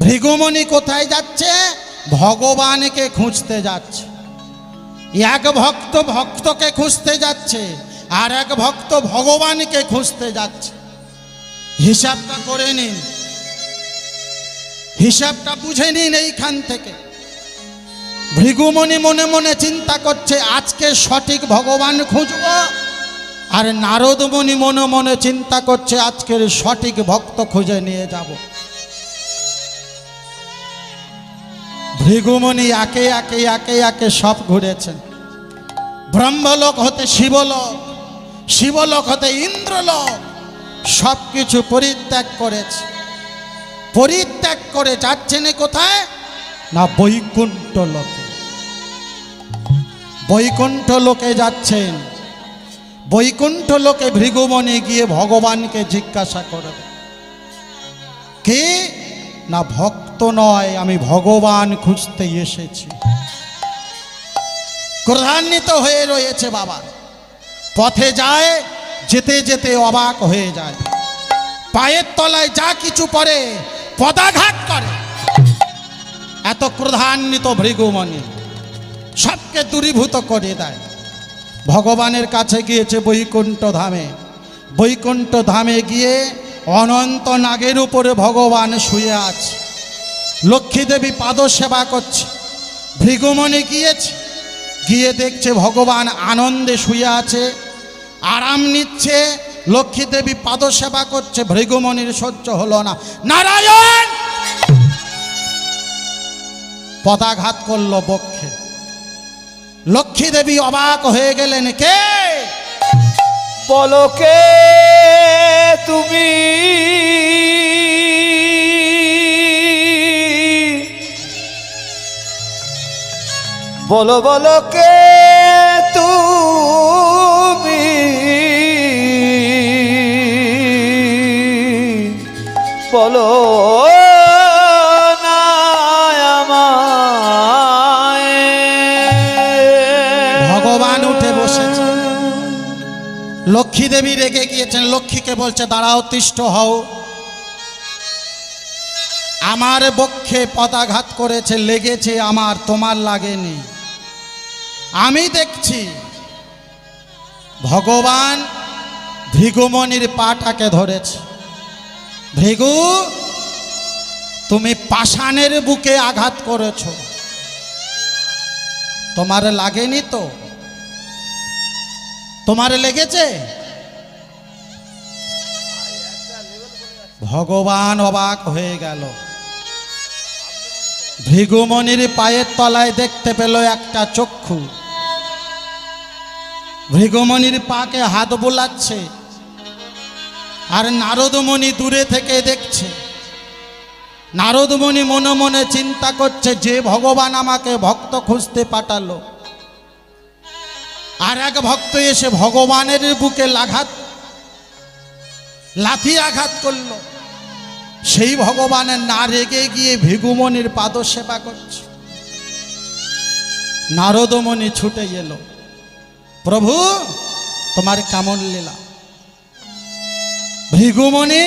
ভৃগুমণি কোথায় যাচ্ছে? ভগবানকে খুঁজতে যাচ্ছে। এক ভক্ত ভক্তকে খুঁজতে যাচ্ছে আর এক ভক্ত ভগবানকে খুঁজতে যাচ্ছে। হিসাবটা করে নিন। হিসাবটা বুঝে নিন এইখান থেকে। ভৃগুমণি মনে মনে চিন্তা করছে, আজকে সঠিক ভগবান খুঁজব? আর নারদমণি মনে মনে চিন্তা করছে, আজকের সঠিক ভক্ত খুঁজে নিয়ে যাব। ভৃগুমণি একে একে একে একে সব ঘুরেছেন। ব্রহ্মলোক হতে শিবলোক শিবলোক হতে ইন্দ্রলোক সব কিছু পরিত্যাগ করেছে। পরিত্যাগ করে যাচ্ছেন কোথায়? না বৈকুণ্ঠ লোকে। বৈকুণ্ঠ লোকে যাচ্ছেন। বৈকুণ্ঠ লোকে ভৃগুমণি গিয়ে ভগবানকে জিজ্ঞাসা করবে। কে? না ভক্ত। নয়, আমি ভগবান খুঁজতে এসেছি। ক্রধান্বিত হয়ে রয়েছে বাবা। পথে যায়, যেতে যেতে অবাক হয়ে যায়। পায়ের তলায় যা কিছু পড়ে, পদাঘাত করে। এত ক্রধান্বিত ভৃগুমণি সবকে দূরীভূত করে দেয়। ভগবানের কাছে গিয়েছে বৈকুণ্ঠ ধামে। বৈকুণ্ঠ ধামে গিয়ে অনন্ত নাগের উপরে ভগবান শুয়ে আছে। লক্ষ্মী দেবী পাদ সেবা করছে। ভৃগুমণি গিয়েছে, গিয়ে দেখছে ভগবান আনন্দে শুয়ে আছে। আরাম নিচ্ছে, লক্ষ্মী দেবী পাদ সেবা করছে, ভৃগুমণির সহ্য হলো না। নারায়ণ! পদাঘাত করল বক্ষে। লক্ষ্মী দেবী অবাক হয়ে গেলেন, কে? বলো কে তুমি? বলো বলো কে তুমি? বলো ভগবান উঠে বসেছে। লক্ষ্মী দেবী রেগে গিয়েছেন। লক্ষ্মীকে বলছে, দাঁড়াও তিষ্ঠ হও। আমার বক্ষে পদাঘাত করেছে, লেগেছে, আমার তোমার লাগেনি। আমি দেখছি ভগবান ভৃগুমণির পাটাকে ধরেছে। ভৃগু, তুমি পাষাণের বুকে আঘাত করেছ। তোমার লাগেনি তো? তোমার লেগেছে? ভগবান অবাক হয়ে গেল। ভৃগুমণির পায়ের তলায় দেখতে পেল একটা চক্ষু। ভৃগুমণির পাকে হাত বোলাচ্ছে আর নারদমণি দূরে থেকে দেখছে। নারদমণি মনে মনে চিন্তা করছে, যে ভগবান আমাকে ভক্ত খুঁজতে পাঠালো। আর এক ভক্ত এসে ভগবানের বুকে লাঘাত, লাথি আঘাত করল। সেই ভগবানের না রেগে গিয়ে ভিগুমণির পাদ সেবা করছে। নারদমণি ছুটে গেল প্রভু তোমার কামন লীলা। ভৃগুমণি